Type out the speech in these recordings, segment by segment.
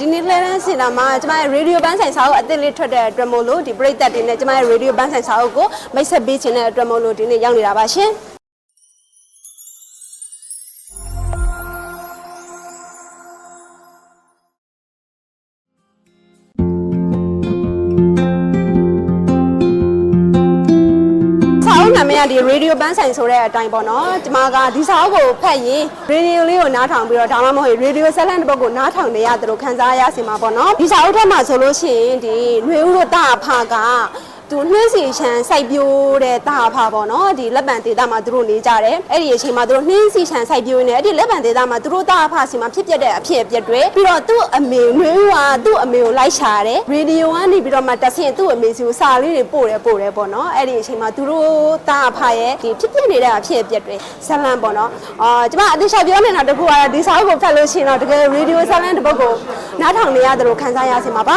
ဒီနေ့လဲတန်းစင်တာမှာကျမရဲ့ရေဒီယိုပန်းဆိုင်စာအုပ်အသစ်လေးထွက်တဲ့အတွက်မို့လို့ဒီပရိသတ်တွေနဲ့ကျမရဲ့ရေဒီယိုပန်းဆိုင်စာအုပ်ကိုမိတ်ဆက်ပေးခြင်းတဲ့အတွက်မို့လို့ဒီနေ့ရောက်နေတာပါရှင် ဒီရေဒီယိုပန်းဆိုင်ဆိုတဲ့အတိုင်းပေါ့နော်ကျမကဒီစာအုပ်ကိုဖတ်ရင်ရေဒီယိုလေးကိုနားထောင်ပြီးတော့ဒါမှမဟုတ်ရေဒီယိုဆက်လန်တစ်ပုဒ်ကိုနားထောင်နေရတယ်လို့ခံစားရစီမှာပေါ့နော်ဒီစာအုပ်ထဲမှာဆိုလို့ရှိရင်ဒီຫນွေဦးတို့တာအဖက သူနှင်းစီချန်စိုက်ပျိုးတဲ့တာအဖပေါ့နော်ဒီလက်ပံဒေသမှာသူတို့နေကြတယ်အဲ့ဒီအချိန်မှာသူတို့နှင်းစီချန်စိုက်ပျိုးနေအဲ့ဒီလက်ပံဒေသမှာသူတို့တာအဖစီမှာဖြစ်ပျက်တဲ့အဖြစ်အပျက်တွေပြီးတော့သူ့အမေနှွေဦးကသူ့အမေကိုလိုက်ရှာတယ်ရေဒီယိုကနေပြီးတော့မှတဆင်သူ့အမေစီကိုစာလေးတွေပို့တယ်ပို့တယ်ပေါ့နော်အဲ့ဒီအချိန်မှာသူတို့တာအဖရဲ့ဒီဖြစ်ပျက်နေတဲ့အဖြစ်အပျက်တွေဇလန်ပေါ့နော်အာကျမအတိအကျပြောနေတာတခုကတော့ဒီစာအုပ်ကိုဖတ်လို့ရှိရင်တော့တကယ်ရေဒီယိုဇလန်တစ်ပုဒ်ကိုနားထောင်နေရတယ်လို့ခံစားရစေမှာပါ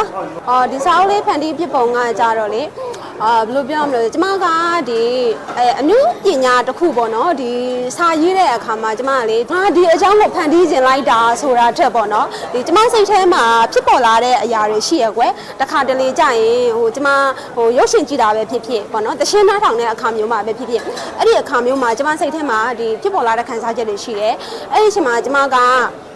အာဒီစာအုပ်လေးဖန်တီးဖြစ်ပုံကကြတော့လေ အာဘယ်လိုပြောမလဲကျမကဒီအဲအနုပညာတစ်ခုပေါ့နော်ဒီစာရေးတဲ့အခါမှာကျမကလေငါဒီအကြောင်းကိုဖန်တီးခြင်းလိုက်တာဆိုတာထက်ပေါ့နော်ဒီကျမစိတ်ထဲမှာဖြစ်ပေါ်လာတဲ့အရာတွေရှိရကွယ်တခါတလေကြာရင်ဟိုကျမဟိုရုပ်ရှင်ကြည့်တာပဲဖြစ်ဖြစ်ပေါ့နော်တရှင်းနှားထောင်တဲ့အခါမျိုးမှာပဲဖြစ်ဖြစ်အဲ့ဒီအခါမျိုးမှာကျမစိတ်ထဲမှာဒီဖြစ်ပေါ်လာတဲ့ခံစားချက်တွေရှိတယ်အဲ့ဒီအချိန်မှာကျမက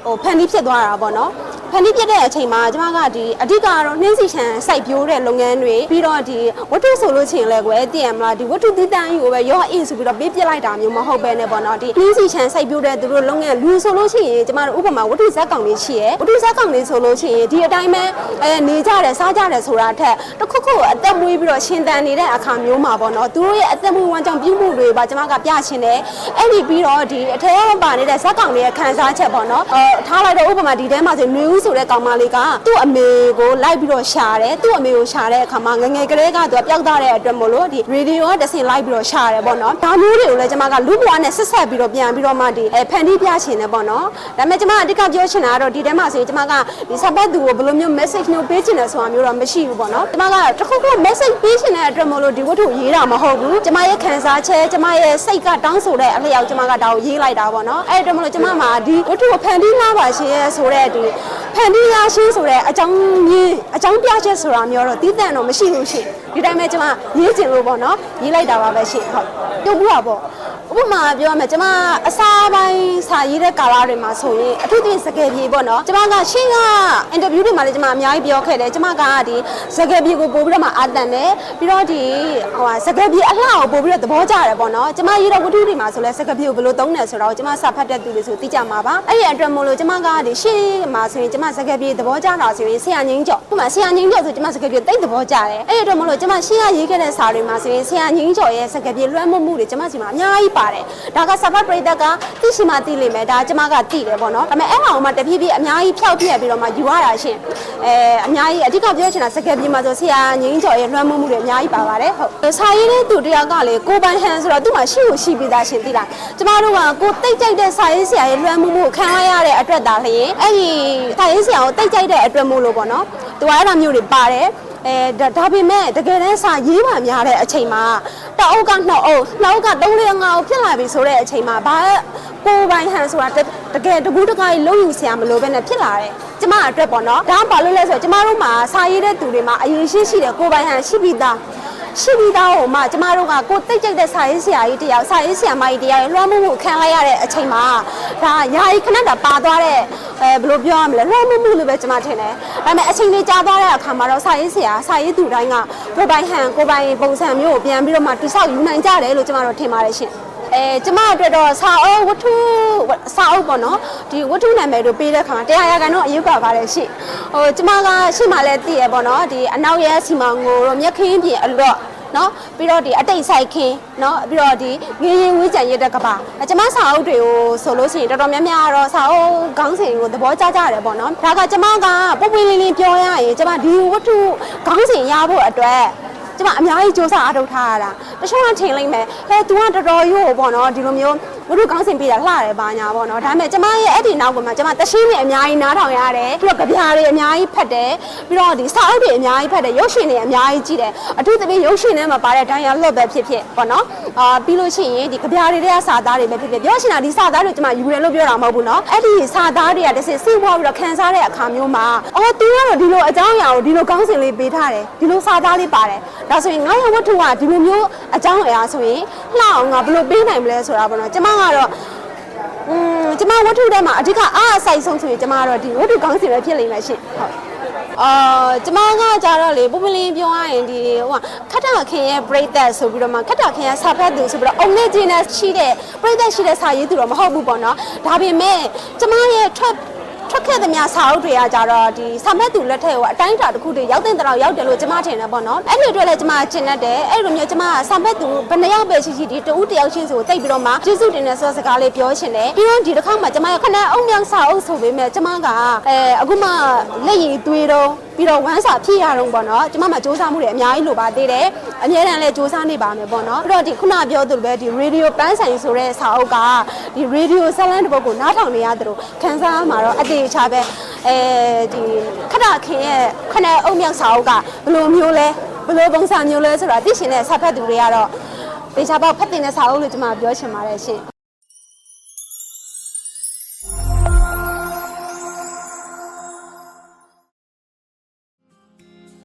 ဟိုဖန်တီးဖြစ်သွားတာပေါ့နော် ဖန်တီးပြတဲ့အချိန်မှာကျမကဒီအဓိကတော့နှင်းစီချန်စိုက်ပျိုးတဲ့လုပ်ငန်းတွေပြီးတော့ဒီဝတ္ထုဆိုလို့ချင်လဲကွယ်တည်ရမလားဒီဝတ္ထုသီးတန်းကြီးကိုပဲရောအင်းဆိုပြီးတော့ပေးပြလိုက်တာမျိုးမဟုတ်ပဲねပေါ့နော်ဒီနှင်းစီချန်စိုက်ပျိုးတဲ့သူတို့လုပ်ငန်းလူဆိုလို့ရှိရင်ကျမတို့ဥပမာဝတ္ထုဇက်ကောင်လေးရှိရယ်ဝတ္ထုဇက်ကောင်လေးဆိုလို့ရှိရင်ဒီအတိုင်းပဲအဲနေကြတယ်စားကြတယ်ဆိုတာထက်တစ်ခုခုအသက်မွေးပြီးတော့ရှင်သန်နေတဲ့အခါမျိုးမှာပေါ့နော်သူတို့ရဲ့အသက်မွေးဝမ်းကြောင်းပြုမှုတွေပါကျမကပြရှင်တယ်အဲ့ဒီပြီးတော့ဒီအထဲမှာပါနေတဲ့ဇက်ကောင်လေးရဲ့ခံစားချက်ပေါ့နော်အဲထားလိုက်တော့ဥပမာဒီထဲမှာဆိုနွေဦးဆိုတဲ့ကောင်မလေးကသူ့အမေကိုလိုက်ပြီးတော့ရှာတယ်သူ့အမေကိုရှာတဲ့အခါမှာငငယ်ကလေးကသူကပျောက်သွားတဲ့အတွက်မို့လို့ဒီရေဒီယိုကတဆင်လိုက်ပြီးတော့ရှာတယ်ပေါ့နော်ဒါမျိုးတွေကိုလည်းကျမကလူ့ဘဝနဲ့ဆက်ဆက်ပြီးတော့ပြန်ပြီးတော့မှဒီအဲဖန်တီးပြချင်တယ်ပေါ့နော်ဒါပေမဲ့ကျမအဓိကပြောချင်တာကတော့ဒီထဲမှာဆိုရင်ကျမကဒီစပတ်သူကိုဘယ်လိုမျိုး message မျိုးပေးချင်တယ်ဆိုတာမျိုးတော့မရှိဘူးပေါ့နော်ကျမကတစ်ခုခု message ပေးချင်တဲ့အတွက်မို့လို့ဒီဝတ္ထုရေးတာမဟုတ်ဘူးကျမရဲ့ခံစားချက်ကျမရဲ့စိတ်ကတောင်းဆိုတဲ့အလျောက်ကျမကဒါကိုရေးလိုက်တာပေါ့နော်အဲ့အတွက်မို့လို့ကျမမှာဒီဝတ္ထုကိုဖန်တီးလာပါရှင်ရဲ့ဆိုတဲ့ဒီဖန်တီးရရှင်းဆိုတဲ့အကြောင်းရင်းအကြောင်းပြချက်ဆိုတာမျိုးတော့တည်တံ့တော့မရှိဘူးရှင်ဒီတိုင်းပဲကျမရေးချင်လို့ပေါ့နော်ရေးလိုက်တာပါပဲရှင်ဟုတ် ပြုံးမှုပါပေါ့ဥပမာပြောရမယ်ကျမအစားပိုင်းစာရေးတဲ့ကာလတွေမှာဆိုရင်အထူးသဖြင့်စကယ်ပြေပေါ့နော်ကျမကရှင်းကအင်တာဗျူးတွေမှာလည်းကျမအများကြီးပြောခဲ့တယ်ကျမကဒီစကယ်ပြေကိုပို့ပြီးတော့မှအာတန်တယ်ပြီးတော့ဒီဟိုဟာစကယ်ပြေအလှကိုပို့ပြီးတော့သဘောကျတယ်ပေါ့နော်ကျမရေးတဲ့ဝတ္ထုတွေမှာဆိုလဲစကယ်ပြေကိုဘယ်လိုသုံးတယ်ဆိုတော့ကျမစာဖတ်တဲ့သူတွေဆိုသိကြမှာပါအဲ့ဒီအတွက်မို့လို့ကျမကဒီရှင်းမှာဆိုရင်ကျမစကယ်ပြေသဘောကျတာဆိုရင်ဆရာငင်းကျော်ဥပမာဆရာငင်းကျော်ဆိုကျမစကယ်ပြေတိတ်သဘောကျတယ်အဲ့ဒီအတွက်မို့လို့ကျမရှင်းရရေးခဲ့တဲ့စာတွေမှာဆိုရင်ဆရာငင်းကျော်ရဲ့စကယ်ပြေလွှမ်းမိုးမှုတွေကျမစီမှာအများကြီးပါတယ်ဒါကစာဖတ်ပရိသတ်ကသိရှိမှသိလိမ့်မယ်ဒါကျမကသိတယ်ပေါ့နော်ဒါပေမဲ့အဲ့ဟာကိုမှတဖြည်းဖြည်းအများကြီးဖျောက်ပြက်ပြီးတော့မှယူရတာရှင်အဲအများကြီးအဓိကပြောချင်တာစကယ်ပြေမှာဆိုဆရာငင်းကျော်ရဲ့လွှမ်းမိုးမှုတွေအများကြီးပါပါတယ်ဟုတ်စာရေးတဲ့သူတယောက်ကလေကိုပိုင်ဟန်ဆိုတော့သူ့မှာရှိကိုရှိပြီးသားရှင်သိလားကျမတို့ကကိုတိတ်ကြိုက်တဲ့စာရေးဆရာရဲ့လွှမ်းမိုးမှုကိုခံရရတဲ့အတွက်ဒါလျင်အဲ့ဒီစာရေးဆရာကိုတိတ်ကြိုက်တဲ့အတွက်မို့လို့ပေါ့နော်သူကအဲ့လိုမျိုးတွေပါတယ် အဲဒါဒါပေမဲ့တကယ်တမ်းစာရေးပါများတဲ့အချိန်မှာတအုပ်ကနှစ်အုပ်နှစ်အုပ်က3လေး5အုပ်ဖြစ်လာပြီဆိုတဲ့အချိန်မှာဘာကိုယ်ပိုင်ဟန်ဆိုတာတကယ်တကူးတကားကြီးလုံးယူဆရာမလိုပဲနဲ့ဖြစ်လာတယ်ကျမအတွက်ပေါ့နော်ဒါကဘာလို့လဲဆိုတော့ကျမတို့မှာစာရေးတဲ့သူတွေမှာအရင်ရှိရှိတဲ့ကိုယ်ပိုင်ဟန်ရှိပြီးသား ရှိပြီးသားဟိုမှကျမတို့ကကိုတိတ်ကြိုက်တဲ့စာရေးဆရာကြီးတယောက်စာရေးဆရာမကြီးတယောက်လွှမ်းမိုးမှုခံလိုက်ရတဲ့အချိန်မှာဒါယာယီခဏတာပါသွားတဲ့အဲဘယ်လိုပြောရမလဲလွှမ်းမိုးမှုလို့ပဲကျမထင်တယ်ဒါပေမဲ့အချိန်လေးကြာသွားတဲ့အခါမှာတော့စာရေးဆရာစာရေးသူတိုင်းကကိုယ်ပိုင်ဟန်ကိုယ်ပိုင်ပုံစံမျိုးကိုပြန်ပြီးတော့မှတိဆောက်ယူနိုင်ကြတယ်လို့ကျမတို့ထင်ပါတယ်ရှင် အဲကျမအတွက်တော့စာအုပ်ဝတ္ထုစာအုပ်ပေါ့နော်ဒီဝတ္ထုနာမည်တို့ပေးတဲ့ခါမှာတရားရကန်တော့အယုတ်ပါပါတယ်ရှင့်ဟိုကျမကရှေ့မှာလည်းသိရပေါ့နော်ဒီအနောက်ရဲစီမောင်ငိုတော့မြက်ခင်းပြင်အလော့နော်ပြီးတော့ဒီအတိတ်ဆိုင်ခင်းနော်ပြီးတော့ဒီငင်းရင်ဝေးကြံရတဲ့ကဘာအကျမစာအုပ်တွေကိုဆိုလို့ရှိရင်တော်တော်များများတော့စာအုပ်ခေါင်းစဉ်ကိုသဘောကျကြတယ်ပေါ့နော်ဒါကကျမကပုပ်ပွေးလေးလေးပြောရရင်ကျမဒီဝတ္ထုခေါင်းစဉ်ရဖို့အတွက် ကျမအများကြီးစူးစမ်းအားထုတ်ထားရတာတချို့ကထင်လိုက်မယ်ဟဲ तू ကတော်တော်ရိုးပေါ့နော်ဒီလိုမျိုးဝတ္ထုကောင်းစင်ပေးတာလှတယ်ပါညာပေါ့နော်ဒါပေမဲ့ကျမရဲ့အဲ့ဒီနောက်ကမှကျမတရှင်းတွေအများကြီးနားထောင်ရတယ်ပြီးတော့ကြပြားတွေအများကြီးဖတ်တယ်ပြီးတော့ဒီစာအုပ်တွေအများကြီးဖတ်တယ်ရုပ်ရှင်တွေအများကြီးကြည့်တယ်အထူးသဖြင့်ရုပ်ရှင်ထဲမှာပါတဲ့ dialogue ပဲဖြစ်ဖြစ်ပေါ့နော်အာပြီးလို့ရှိရင်ဒီကြပြားတွေတဲ့စာသားတွေပဲဖြစ်ဖြစ်ပြောချင်တာဒီစာသားတွေကျမယူတယ်လို့ပြောတာမဟုတ်ဘူးနော်အဲ့ဒီစာသားတွေကတစ်စစိတ်ပွားပြီးတော့ခံစားတဲ့အခါမျိုးမှာအော်သူကတော့ဒီလိုအကြောင်းအရာကိုဒီလိုကောင်းစင်လေးပေးထားတယ်ဒီလိုစာသားလေးပါတယ် ဒါဆိုရင်ငါရဲ့ဝတ္ထုကဒီလိုမျိုးအကြောင်းအရာဆိုရင်လှအောင်ငါဘယ်လိုပေးနိုင်မလဲဆိုတာပေါ့နော်ကျမကတော့อืมကျမဝတ္ထုထဲမှာအဓိကအားအဆိုင်ဆုံးဆိုရင်ကျမကတော့ဒီဝတ္ထုကောင်းစီပဲဖြစ်လိမ့်မယ်ရှင်ဟုတ်အာကျမကကြတော့လေပူပလင်းပြောရရင်ဒီဟိုကခက်တာခင်ရဲ့ပြိသက်ဆိုပြီးတော့မှခက်တာခင်ရဲ့စာဖတ်သူဆိုပြီးတော့အုံနဲ့ကျင်းနဲ့ရှိတဲ့ပြိသက်ရှိတဲ့စာရေးသူတော့မဟုတ်ဘူးပေါ့နော်ဒါပေမဲ့ကျမရဲ့ထွ က်ထွက်ခဲ့သမျှစာအုပ်တွေကကြတော့ဒီစာမဲ့သူလက်ထက်ကိုအတိုင်းအတာတစ်ခုတည်းရောက်တဲ့တောင်ရောက်တယ်လို့ကျမထင်တယ်ပေါ့နော်အဲ့လိုအတွက်လည်းကျမကျင်တတ်တယ်အဲ့လိုမျိုးကျမကစာမဲ့သူဘယ်နှယောက်ပဲရှိရှိဒီတဦးတယောက်ချင်းစီကိုတိတ်ပြီးတော့မှကျေးဇူးတင်တဲ့ဆိုတဲ့စကားလေးပြောချင်တယ်ပြီးတော့ဒီတစ်ခါမှကျမရဲ့ခဏအုံမြောင်စာအုပ်ဆိုပေမဲ့ကျမကအဲအခုမှလက်ရည်သွေးတော့ပြီးတော့ဝမ်းစာဖြစ်ရတော့ပေါ့နော်ကျမမှစူးစမ်းမှုတွေအများကြီးလိုပါသေးတယ် အများတန်းလည်းစူးစမ်းနေပါမယ်ပေါ့နော်ပြီးတော့ဒီခုနပြောသလိုပဲဒီ radio ပန်းဆိုင်ဆိုတဲ့စာအုပ်ကဒီ radio ဇာတ်လမ်းတစ်ပုဒ်ကိုနားထောင်နေရတယ်လို့ခန်းစားမှာတော့အသေးချာပဲအဲဒီခဏခင်ရဲ့ခဏအုံမြောင်စာအုပ်ကဘယ်လိုမျိုးလဲဘယ်လိုပုံစံမျိုးလဲဆိုတာသိရှင်တဲ့စာဖတ်သူတွေကတော့တေချာပေါက်ဖတ်တင်တဲ့စာအုပ်လို့ကျွန်မပြောချင်ပါတယ်ရှင်